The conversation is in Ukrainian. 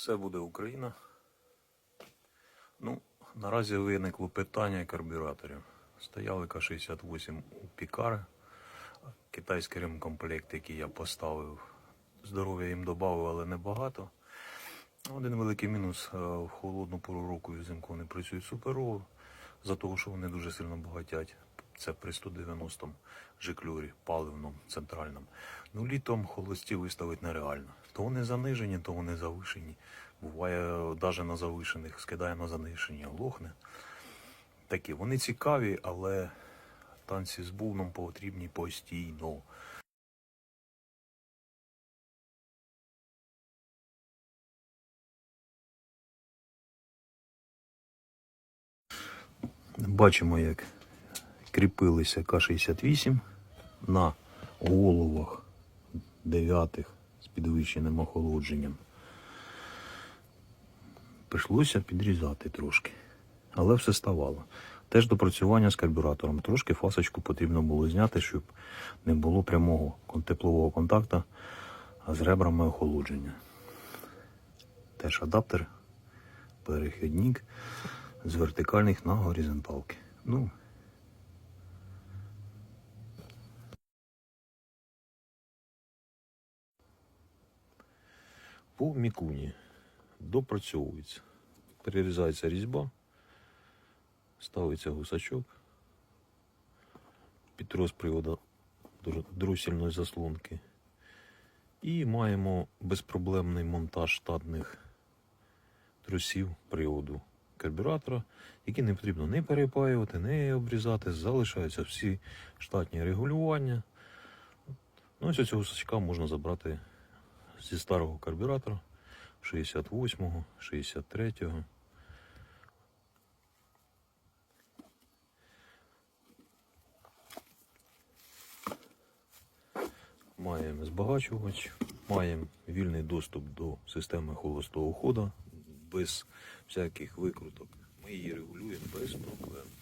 Все буде Україна. Ну, наразі виникло питання карбюраторів. Стояли К-68 у Пікари, китайський ремкомплект, який я поставив. Здоров'я їм додав, але небагато. Один великий мінус е, в холодну пору року і взимку вони працюють суперово, за того, що вони дуже сильно багатять. Це при 190-му жиклюрі, паливному, центральному. Ну, літом холості виставити нереально. То вони занижені, то вони завишені. Буває, навіть на завишених скидає на занижені, лохне. Такі, вони цікаві, але танці з бубном потрібні постійно. Бачимо, як кріпилися К-68 на головах дев'ятих з підвищеним охолодженням. Прийшлося підрізати трошки, але все ставало. Теж допрацювання з карбюратором. Трошки фасочку потрібно було зняти, щоб не було прямого теплового контакту з ребрами охолодження. Теж адаптер, перехідник з вертикальних на горизонталки. Ну, по мікуні допрацьовується. Перерізається різьба, ставиться гусачок під розприводу дру- дросільної заслонки. І маємо безпроблемний монтаж штатних трусів приводу карбюратора, які не потрібно не перепаювати, не обрізати, залишаються всі штатні регулювання. Ну, ось цього гусачка можна забрати зі старого карбюратора 68-го, 63-го. Маємо збагачувач, маємо вільний доступ до системи холостого ходу без всяких викруток. Ми її регулюємо без проблем.